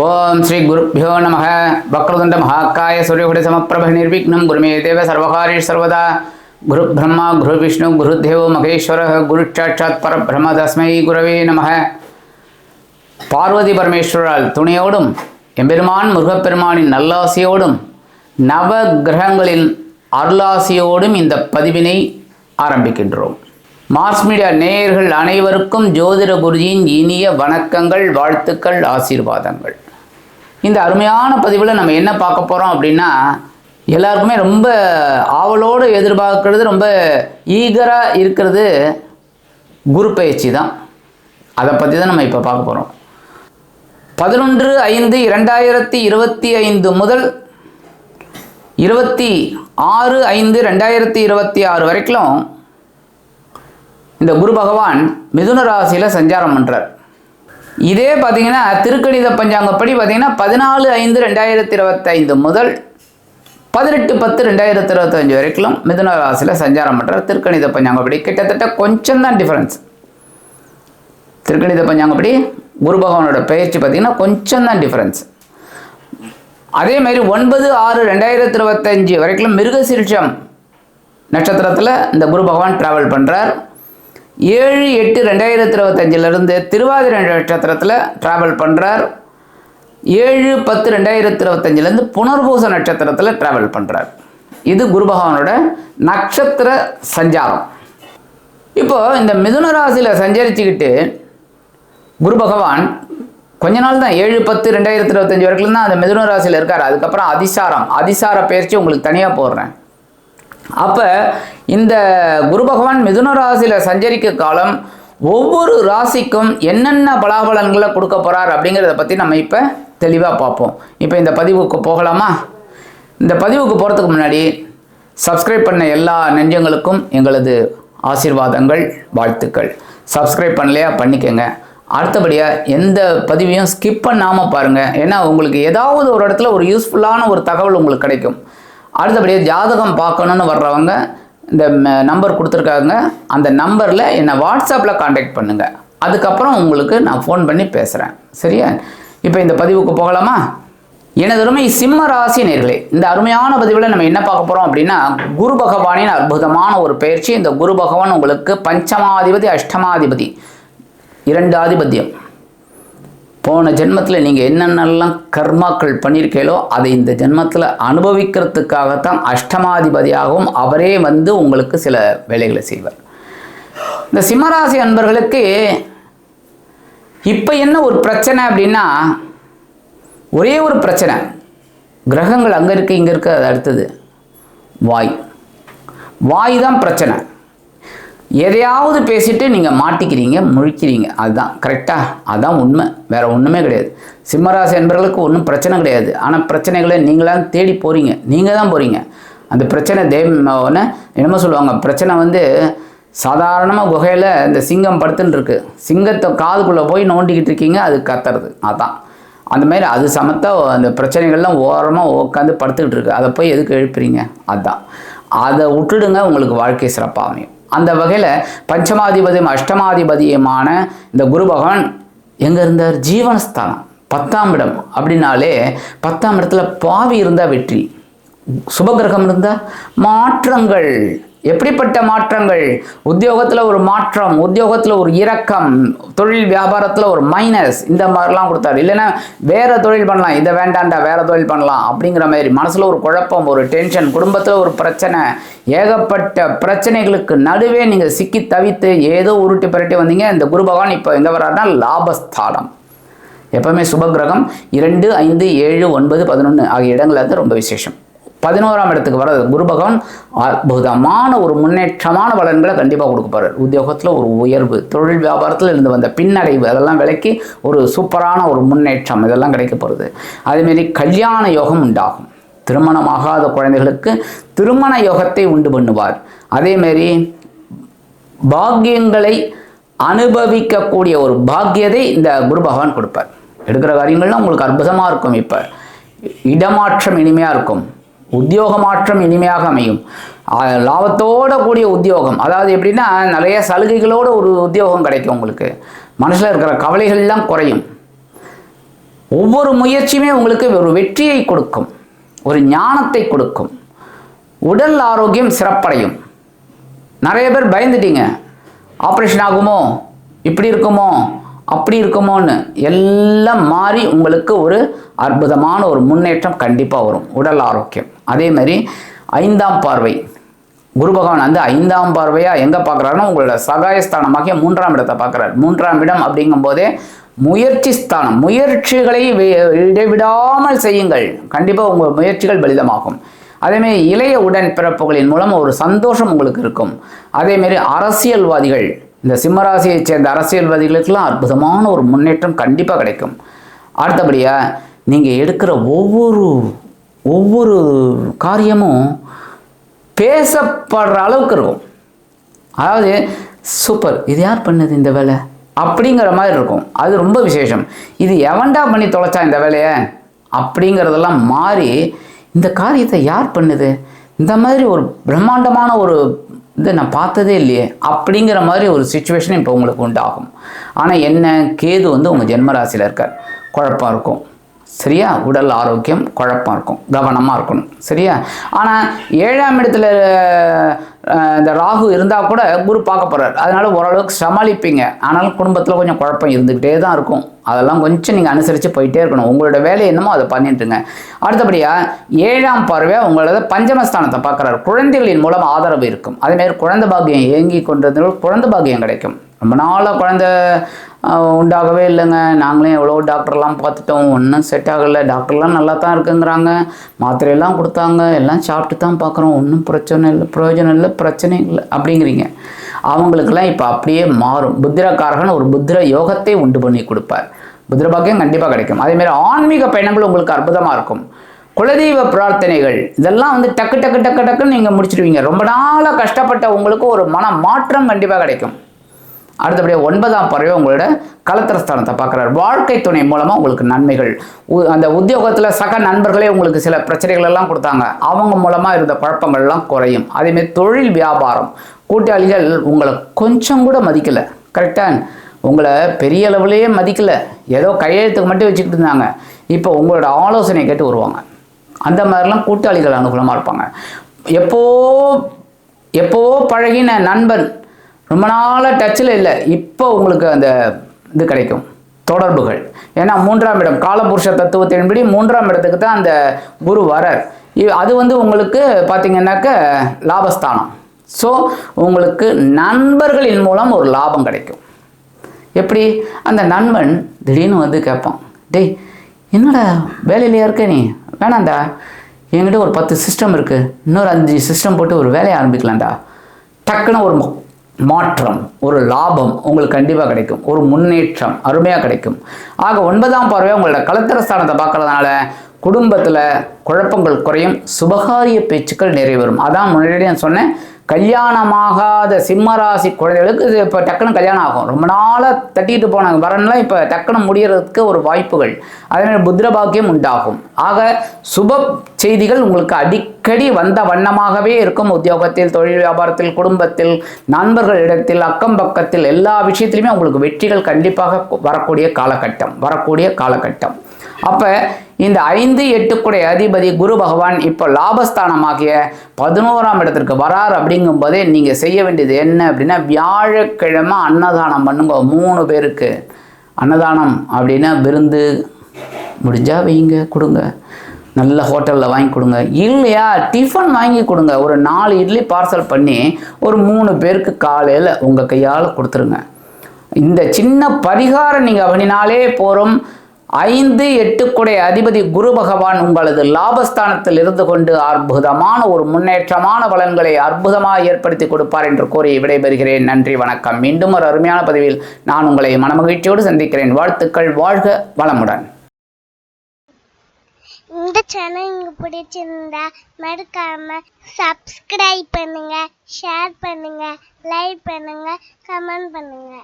ஓம் ஸ்ரீ குருப்பியோ நம வக்ரதுண்ட மகாக்காய சூரியகுடி சமப்பிரப நிர்விக்னம். குருமே தேவ சர்வகாரி சர்வதா. குரு பிரம்மா குரு விஷ்ணு குரு தேவோ மகேஸ்வர குரு சாட்சாத் பரபிரம்ம தஸ்மை குரவே நம பார்வதி பரமேஸ்வரால் துணையோடும் எம்பெருமான் முருகப்பெருமானின் நல்லாசியோடும் நவ கிரகங்களின் அருளாசியோடும் இந்த பதிவினை ஆரம்பிக்கின்றோம். மார்ஸ் மீடியா நேயர்கள் அனைவருக்கும் ஜோதிட குருஜியின் இனிய வணக்கங்கள் வாழ்த்துக்கள் ஆசீர்வாதங்கள். இந்த அருமையான பதிவில் நம்ம என்ன பார்க்க போகிறோம் அப்படின்னா எல்லாருக்குமே ரொம்ப ஆவலோடு எதிர்பார்க்கறது ரொம்ப ஈகராக இருக்கிறது குரு பயிற்சி தான். அதை பற்றி தான் நம்ம இப்போ பார்க்க போகிறோம் பதினொன்று ஐந்து இரண்டாயிரத்தி இருபத்தி ஐந்து முதல் இருபத்தி ஆறு ஐந்து ரெண்டாயிரத்தி இருபத்தி ஆறு வரைக்கும் இந்த குரு பகவான் மிதுன ராசியில் சஞ்சாரம் பண்ணுறார் இதே பார்த்தீங்கன்னா திருக்கணித பஞ்சாங்கப்படி பார்த்தீங்கன்னா பதினாலு ஐந்து ரெண்டாயிரத்தி இருபத்தைந்து முதல் பதினெட்டு பத்து ரெண்டாயிரத்தி இருபத்தஞ்சு வரைக்கும் மிதுன ராசியில் சஞ்சாரம் பண்ணுறார் திருக்கணித பஞ்சாங்கப்படி. கிட்டத்தட்ட கொஞ்சம் தான் டிஃப்ரென்ஸ் திருக்கணித பஞ்சாங்கப்படி குரு பகவானோட பயிற்சி பார்த்தீங்கன்னா கொஞ்சம் தான் டிஃப்ரென்ஸ் அதே மாதிரி ஒன்பது ஆறு ரெண்டாயிரத்தி இருபத்தஞ்சு வரைக்கும் மிருகசீர்ஷம் நட்சத்திரத்தில் இந்த குரு பகவான் ட்ராவல் பண்ணுறார் ஏழு எட்டு ரெண்டாயிரத்தி இருபத்தஞ்சிலிருந்து திருவாதிரை நட்சத்திரத்தில் ட்ராவல் பண்ணுறார் ஏழு பத்து ரெண்டாயிரத்தி இருபத்தஞ்சிலேருந்து புனர்பூச நட்சத்திரத்தில் ட்ராவல் பண்ணுறார் இது குரு பகவானோட நட்சத்திர சஞ்சாரம். இப்போ இந்த மிதுன ராசியில் சஞ்சரிச்சுக்கிட்டு குரு பகவான் கொஞ்ச நாள் தான் ஏழு பத்து ரெண்டாயிரத்தி இருபத்தஞ்சி வரைக்கும் தான் அந்த மிதுன ராசியில் இருக்கார். அதுக்கப்புறம் அதிசாரம் அதிசார பயிற்சி உங்களுக்கு தனியாக போடுறேன். அப்போ இந்த குரு பகவான் மிதுன ராசியில் சஞ்சரிக்க காலம் ஒவ்வொரு ராசிக்கும் என்னென்ன பலாபலன்களை கொடுக்க போகிறார் அப்படிங்கிறத பற்றி நம்ம இப்போ தெளிவாக பார்ப்போம். இப்போ இந்த பதிவுக்கு போகலாமா? இந்த பதிவுக்கு போகிறதுக்கு முன்னாடி சப்ஸ்கிரைப் பண்ண எல்லா நெஞ்சங்களுக்கும் எங்களது ஆசீர்வாதங்கள் வாழ்த்துக்கள். சப்ஸ்கிரைப் பண்ணலையா? பண்ணிக்கோங்க. அடுத்தபடியாக எந்த பதிவையும் ஸ்கிப் பண்ணாமல் பாருங்கள் ஏன்னா உங்களுக்கு ஏதாவது ஒரு இடத்துல ஒரு யூஸ்ஃபுல்லான ஒரு தகவல் உங்களுக்கு கிடைக்கும். அடுத்தபடியாக ஜாதகம் பார்க்கணுன்னு வர்றவங்க இந்த நம்பர் கொடுத்துருக்காங்க. அந்த நம்பரில் என்னை வாட்ஸ்அப்பில் காண்டாக்ட் பண்ணுங்கள் அதுக்கப்புறம் உங்களுக்கு நான் ஃபோன் பண்ணி பேசுகிறேன் சரியா? இப்போ இந்த பதிவுக்கு போகலாமா? எனதருமை சிம்ம ராசி நேர்களே இந்த அருமையான பதிவில் நம்ம என்ன பார்க்க போகிறோம் அப்படின்னா குரு பகவானின் அற்புதமான ஒரு பயிற்சி. இந்த குரு பகவான் உங்களுக்கு பஞ்சமாதிபதி அஷ்டமாதிபதி இரண்டு ஆதிபத்தியம் போன ஜென்மத்தில் நீங்கள் என்னென்னலாம் கர்மாக்கள் பண்ணியிருக்கீங்களோ அதை இந்த ஜென்மத்தில் அனுபவிக்கிறதுக்காகத்தான் அஷ்டமாதிபதியாகவும் அவரே வந்து உங்களுக்கு சில வேலைகளை செய்வார். இந்த சிம்மராசி அன்பர்களுக்கு இப்போ என்ன ஒரு பிரச்சனை அப்படின்னா ஒரே ஒரு பிரச்சனை. கிரகங்கள் அங்கே இருக்குது இங்கே இருக்குது அது அடுத்தது. வாய். வாய் தான் பிரச்சனை. எதையாவது பேசிட்டு நீங்கள் மாட்டிக்கிறீங்க முழிக்கிறீங்க. அதுதான் கரெக்டாக அதுதான் உண்மை. வேறு ஒன்றுமே கிடையாது. சிம்மராசி என்பவர்களுக்கு ஒன்றும் பிரச்சனை கிடையாது. ஆனால் பிரச்சனைகளை நீங்களாம் தேடி போகிறீங்க நீங்கள் தான் போகிறீங்க அந்த பிரச்சனை தேவ என்னமோ சொல்லுவாங்க பிரச்சனை வந்து சாதாரணமாக குகையில் இந்த சிங்கம் படுத்துன்னு இருக்கு. சிங்கத்தை காதுக்குள்ளே போய் நோண்டிக்கிட்டு இருக்கீங்க அது கத்துறது. அதான். அந்த மாதிரி அது சமத்தா அந்த பிரச்சனைகள்லாம் ஓரமாக உட்காந்து படுத்துக்கிட்டு இருக்கு. அதை போய் எதுக்கு எழுப்புறீங்க? அதுதான் அதை விட்டுடுங்க உங்களுக்கு வாழ்க்கை சிறப்பாக அமையும். அந்த வகையில் பஞ்சமாதிபதியும் அஷ்டமாதிபதியுமான இந்த குரு பகவான் எங்கே இருந்தார்? ஜீவனஸ்தானம். பத்தாம் இடம். அப்படின்னாலே பத்தாம் இடத்துல பாவி இருந்தால் வெற்றி. சுபகிரகம் இருந்தால் மாற்றங்கள். எப்படிப்பட்ட மாற்றங்கள்? உத்தியோகத்தில் ஒரு மாற்றம் உத்தியோகத்தில் ஒரு இறக்கம் தொழில் வியாபாரத்தில் ஒரு மைனஸ் இந்த மாதிரிலாம் கொடுத்தாரு. இல்லைன்னா வேறு தொழில் பண்ணலாம் இதை வேண்டாண்டா வேறு தொழில் பண்ணலாம் அப்படிங்கிற மாதிரி மனசில் ஒரு குழப்பம் ஒரு டென்ஷன் குடும்பத்தில் ஒரு பிரச்சனை. ஏகப்பட்ட பிரச்சனைகளுக்கு நடுவே நீங்கள் சிக்கி தவித்து ஏதோ உருட்டி புரட்டி வந்தீங்க. இந்த குரு பகவான் இப்போ எங்கே வர்றாருன்னா லாபஸ்தானம். எப்பவுமே சுபகிரகம் இரண்டு ஐந்து ஏழு ஒன்பது பதினொன்று ஆகிய இடங்கள் வந்து ரொம்ப விசேஷம். பதினோராம் இடத்துக்கு வர்றது குரு பகவான் அற்புதமான ஒரு முன்னேற்றமான பலன்களை கண்டிப்பாக கொடுக்க உத்தியோகத்தில் ஒரு உயர்வு தொழில் வியாபாரத்தில் இருந்து வந்த பின்னடைவு அதெல்லாம் விலக்கி ஒரு சூப்பரான ஒரு முன்னேற்றம் இதெல்லாம் கிடைக்க போகிறது அதேமாரி கல்யாண யோகம் உண்டாகும். திருமணமாகாத குழந்தைகளுக்கு திருமண யோகத்தை உண்டு பண்ணுவார். அதேமாரி பாக்கியங்களை அனுபவிக்கக்கூடிய ஒரு பாக்கியத்தை இந்த குரு பகவான் கொடுப்பார். எடுக்கிற காரியங்கள்லாம் உங்களுக்கு அற்புதமாக இருக்கும் இப்போ. இடமாற்றம் இனிமையாக இருக்கும். உத்தியோக மாற்றம் இனிமையாக அமையும். லாபத்தோட கூடிய உத்தியோகம். அதாவது எப்படின்னா நிறைய சலுகைகளோட ஒரு உத்தியோகம் கிடைக்கும் உங்களுக்கு. மனசில் இருக்கிற கவலைகள்லாம் குறையும். ஒவ்வொரு முயற்சியுமே உங்களுக்கு ஒரு வெற்றியை கொடுக்கும். ஒரு ஞானத்தை கொடுக்கும். உடல் ஆரோக்கியம் சிறப்படையும். நிறைய பேர் பயந்துட்டீங்க. ஆப்ரேஷன் ஆகுமோ? இப்படி இருக்குமோ? அப்படி இருக்குமோன்னு எல்லாம் மாறி உங்களுக்கு ஒரு அற்புதமான ஒரு முன்னேற்றம் கண்டிப்பாக வரும். உடல் ஆரோக்கியம். அதே மாதிரி ஐந்தாம் பார்வை. குரு பகவான் வந்து ஐந்தாம் பார்வையாக எங்கே பார்க்குறாருன்னா உங்களோட சகாயஸ்தானமாகிய மூன்றாம் இடத்தை பார்க்குறாரு. மூன்றாம் இடம் அப்படிங்கும்போதே முயற்சி ஸ்தானம். முயற்சிகளை வி- இடைவிடாமல் செய்யுங்கள். கண்டிப்பாக உங்கள் முயற்சிகள் பலிதமாகும். அதேமாரி இளைய உடன் பிறப்புகளின் மூலம் ஒரு சந்தோஷம் உங்களுக்கு இருக்கும். அதேமாரி அரசியல்வாதிகள் இந்த சிம்மராசியைச் சேர்ந்த அரசியல்வாதிகளுக்கெல்லாம் அற்புதமான ஒரு முன்னேற்றம் கண்டிப்பாக கிடைக்கும். அடுத்தபடியாக நீங்கள் எடுக்கிற ஒவ்வொரு ஒவ்வொரு காரியமும் பேசப்படுற அளவுக்கு இருக்கும். அதாவது சூப்பர் இது யார் பண்ணது இந்த வேலை? அப்படிங்கிற மாதிரி இருக்கும். அது ரொம்ப விசேஷம். இது எவன்டா பண்ணி தொலைச்சா இந்த வேலையை? அப்படிங்கிறதெல்லாம் மாறி இந்த காரியத்தை யார் பண்ணுது? இந்த மாதிரி ஒரு பிரம்மாண்டமான ஒரு இதை நான் பார்த்ததே இல்லையே அப்படிங்கிற மாதிரி ஒரு சுச்சுவேஷன் இப்போ உங்களுக்கு உண்டாகும். ஆனால் என்ன கேது வந்து உங்கள் ஜென்மராசியில் இருக்கார். குழப்பம் இருக்கும். சரியா? உடல் ஆரோக்கியம் குழப்பம் இருக்கும் கவனமாக இருக்கணும் சரியா? ஆனால் ஏழாம் இடத்துல இந்த ராகு இருந்தால் கூட குரு பார்க்க போகிறார் அதனால் ஓரளவுக்கு சமாளிப்பீங்க. ஆனாலும் குடும்பத்தில் கொஞ்சம் குழப்பம் இருந்துக்கிட்டே தான் இருக்கும். அதெல்லாம் கொஞ்சம் நீங்கள் அனுசரித்து போயிட்டே இருக்கணும். உங்களோட வேலை என்னமோ அதை பண்ணிட்டுருங்க அடுத்தபடியாக ஏழாம் பார்வை உங்களோட பஞ்சமஸ்தானத்தை பார்க்குறாரு. குழந்தைகளின் மூலம் ஆதரவு இருக்கும். அதேமாரி குழந்தை பாக்கியம் இயங்கி கொண்டது குழந்தை பாக்கியம் கிடைக்கும். ரொம்ப நாளாக குழந்தை உண்டாகவே இல்லைங்க. நாங்களே எவ்வளோ டாக்டர்லாம் பார்த்துட்டோம். ஒன்றும் செட் ஆகலை. டாக்டர்லாம் நல்லா தான் இருக்குங்கிறாங்க. மாத்திரையெல்லாம் கொடுத்தாங்க. எல்லாம் சாப்பிட்டு தான் பார்க்குறோம். ஒன்றும் பிரச்சனை இல்லை. பிரயோஜனம் இல்லை. பிரச்சனை இல்லை. அப்படிங்கிறீங்க. அவங்களுக்கெல்லாம் இப்போ அப்படியே மாறும். புத்திரக்காரகன் ஒரு புத்திர யோகத்தை உண்டு பண்ணி கொடுப்பார். புத்திர பாக்கியம் கண்டிப்பாக கிடைக்கும். அதேமாதிரி ஆன்மீக பயணங்கள் உங்களுக்கு அற்புதமாக இருக்கும். குலதெய்வ பிரார்த்தனைகள் இதெல்லாம் வந்து டக்கு டக்கு டக்கு டக்குன்னு நீங்கள் முடிச்சிடுவீங்க. ரொம்ப நாளாக கஷ்டப்பட்ட உங்களுக்கு ஒரு மன மாற்றம் கண்டிப்பாக கிடைக்கும். அடுத்தபடியாக ஒன்பதாம் பறவை உங்களோட கலத்திரஸ்தானத்தை பார்க்குறாரு. வாழ்க்கை துணை மூலமாக உங்களுக்கு நன்மைகள். உ- அந்த உத்தியோகத்தில் சக நண்பர்களே உங்களுக்கு சில பிரச்சனைகள் எல்லாம் கொடுத்தாங்க. அவங்க மூலமாக இருந்த குழப்பங்கள்லாம் குறையும். அதேமாரி தொழில் வியாபாரம். கூட்டாளிகள் உங்களை கொஞ்சம் கூட மதிக்கலை. கரெக்டாக உங்களை பெரிய அளவுலேயே மதிக்கலை. ஏதோ கையெழுத்துக்கு மட்டும் வச்சுக்கிட்டு இருந்தாங்க. இப்போ உங்களோட ஆலோசனை கேட்டு வருவாங்க. அந்த மாதிரிலாம் கூட்டாளிகள் அனுகூலமாக இருப்பாங்க. எப்போ எப்போ பழகின நண்பன் ரொம்ப நாளாக டச்சில் இல்லை. இப்போ உங்களுக்கு அந்த இது கிடைக்கும். தொடர்புகள். ஏன்னா மூன்றாம் இடம் காலபுருஷ தத்துவத்தின்படி மூன்றாம் இடத்துக்கு தான் அந்த குரு வரார். இ- அது வந்து உங்களுக்கு பார்த்தீங்கன்னாக்க லாபஸ்தானம். ஸோ உங்களுக்கு நண்பர்களின் மூலம் ஒரு லாபம் கிடைக்கும். எப்படி? அந்த நண்பன் திடீர்னு வந்து கேட்பான் டேய் என்னடா வேலையிலையா இருக்க நீ? வேணாம்டா. என்கிட்ட ஒரு பத்து சிஸ்டம் இருக்குது இன்னொரு அஞ்சு சிஸ்டம் போட்டு ஒரு வேலையை ஆரம்பிக்கலாம்டா. டக்குன்னு ஒரு மாற்றம் ஒரு லாபம் உங்களுக்கு கண்டிப்பாக கிடைக்கும். ஒரு முன்னேற்றம் அருமையாக கிடைக்கும். ஆக ஒன்பதாம் பார்வையாக உங்களோட கலத்திரஸ்தானத்தை பார்க்கறதுனால குடும்பத்தில் குழப்பங்கள் குறையும் சுபகாரிய பேச்சுக்கள் நிறைவேறும். அதான் முன்னாடி நான் சொன்னேன் கல்யாணமாகாத சிம்மராசி குழந்தைகளுக்கு இது இப்போ டக்குன்னு கல்யாணம் ஆகும். ரொம்ப நாளாக தட்டிட்டு போனாங்க. வரன்லாம் இப்போ டக்குன்னு முடியறதுக்கு ஒரு வாய்ப்புகள். அதனால் புத்திரபாக்கியம் உண்டாகும். ஆக சுப செய்திகள் உங்களுக்கு அடிக்கடி வந்த வண்ணமாகவே இருக்கும். உத்தியோகத்தில் தொழில் வியாபாரத்தில் குடும்பத்தில் நண்பர்களிடத்தில் அக்கம் பக்கத்தில் எல்லா விஷயத்திலுமே உங்களுக்கு வெற்றிகள் கண்டிப்பாக வரக்கூடிய காலகட்டம். வரக்கூடிய காலகட்டம். அப்போ இந்த ஐந்து எட்டுக்குடைய அதிபதி குரு பகவான் இப்போ லாபஸ்தானமாகிய பதினோராம் இடத்திற்கு வரார் அப்படிங்கும்போதே நீங்கள் செய்ய வேண்டியது என்ன அப்படின்னா வியாழக்கிழமை அன்னதானம் பண்ணுங்க மூணு பேருக்கு. அன்னதானம் அப்படின்னா விருந்து முடிஞ்சா வைங்க கொடுங்க. நல்ல ஹோட்டலில் வாங்கி கொடுங்க. இல்லையா டிஃபன் வாங்கி கொடுங்க. ஒரு நாலு இட்லி பார்சல் பண்ணி ஒரு மூணு பேருக்கு காலையில் உங்கள் கையால் கொடுத்துருங்க. இந்த சின்ன பரிகாரம் நீங்கள் பண்ணினாலே போகிறோம் ஐந்து எட்டுக்குடைய அதிபதி குரு பகவான் உங்களது லாபஸ்தானத்தில் இருந்து கொண்டு அற்புதமான ஒரு முன்னேற்றமான பலன்களை அற்புதமாக ஏற்படுத்தி கொடுப்பார் என்று கூறி விடைபெறுகிறேன். நன்றி வணக்கம். மீண்டும் ஒரு அருமையான பதிவில் நான் உங்களை மனமகிழ்ச்சியோடு சந்திக்கிறேன். வாழ்த்துக்கள் வாழ்க வளமுடன். இந்த சேனல் உங்களுக்கு பிடிச்சிருந்தா மறக்காம சப்ஸ்கிரைப் பண்ணுங்க ஷேர் பண்ணுங்க லைக் பண்ணுங்க கமெண்ட் பண்ணுங்க.